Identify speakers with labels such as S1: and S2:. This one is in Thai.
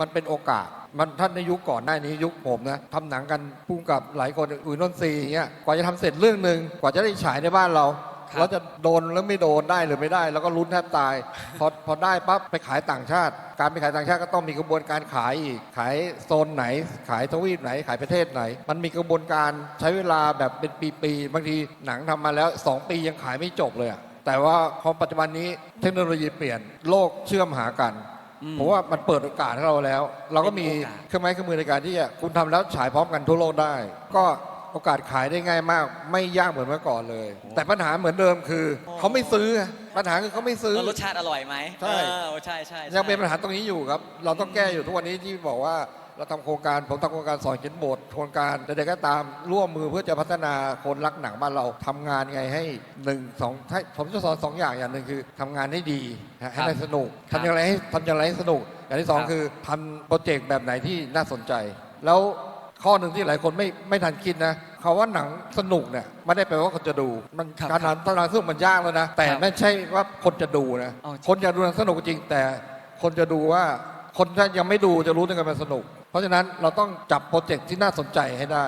S1: มันเป็นโอกาส มันท่านในยุคก่อนหน้านี้ยุคผมนะทำหนังกันพุ่งกับหลายคนอุ๋ยนนทรีย์อย่างเงี้ยกว่าจะทำเสร็จเรื่องหนึ่งกว่าจะได้ฉายในบ้านเรา
S2: ครับ
S1: เราจะโดนหรือไม่โดนได้หรือไม่ได้ แล้วก็ลุ้นแทบตาย พอพอได้ปั๊บไปขายต่างชาติ การไปขายต่างชาติก็ต้องมีกระบวนการขายอีก ขายโซนไหน ขายทวีปไหน ขายประเทศไหน มันมีกระบวนการใช้เวลาแบบเป็นปีๆบางทีหนังทำมาแล้ว 2 ปียังขายไม่จบเลยอะแต่ว่าพอปัจจุบันนี้เทคโนโลยีเปลี่ยนโลกเชื่อมหากัน
S2: อืม
S1: ผมว่ามันเปิดโอกาสให้เราแล้ว เราก็มี
S2: เป็นโอกาส
S1: เครื่องไม้เครื่องมือในการที่จะคุณทำแล้วฉายพร้อมกันทั่วโลกได้ ก็โอกาสขายได้ง่ายมาก ไม่ยากเหมือนเมื่อก่อนเลย แต่ปัญหาเหมือนเดิมคือ เขาไม่ซื้อไงปัญหาคือเขาไม่ซื้อ
S2: แล้วรสชาติอร่อยไหม
S1: ใช่
S2: เออใช่ใช่ใช่
S1: ยังเป็นปัญหาตรงนี้อยู่ครับ เราต้องแก้อยู่ทุกวันนี้ที่บอกว่า เราทำโครงการผมทำโครงการสอนเขียนบทโครงการใดๆก็ตามร่วมมือเพื่อจะพัฒนาคนรักหนังบ้านเราทำงานไงให้หนึ่งสองให้ผมจะสอนสองอย่างอย่างหนึ่งคือทำงานให้ดีนะให้ได้สนุกทำอย่างไรให้ทำอย่างไรให้สนุก อย่างที่สองคือทำโปรเจกต์แบบไหนที่น่าสนใจ แล้วข้อหนึ่งที่หลายคนไม่ไม่ทันคิดนะคาว่าหนังสนุกเนี่ยไม่ได้แปลว่าคนจะดูมัน
S2: ครับ
S1: การทำตารางสนุกมันยากแล้วนะแต่
S2: ครับ
S1: ไม่ใช่ว่าคนจะดูนะ
S2: อ๋อ
S1: คนจะดูหนังสนุกจริงแต่คนจะดูว่าคนถ้ายังไม่ดูจะรู้ได้ไงมันสนุก เพราะฉะนั้นเราต้องจับโปรเจกต์ที่น่าสนใจให้ได้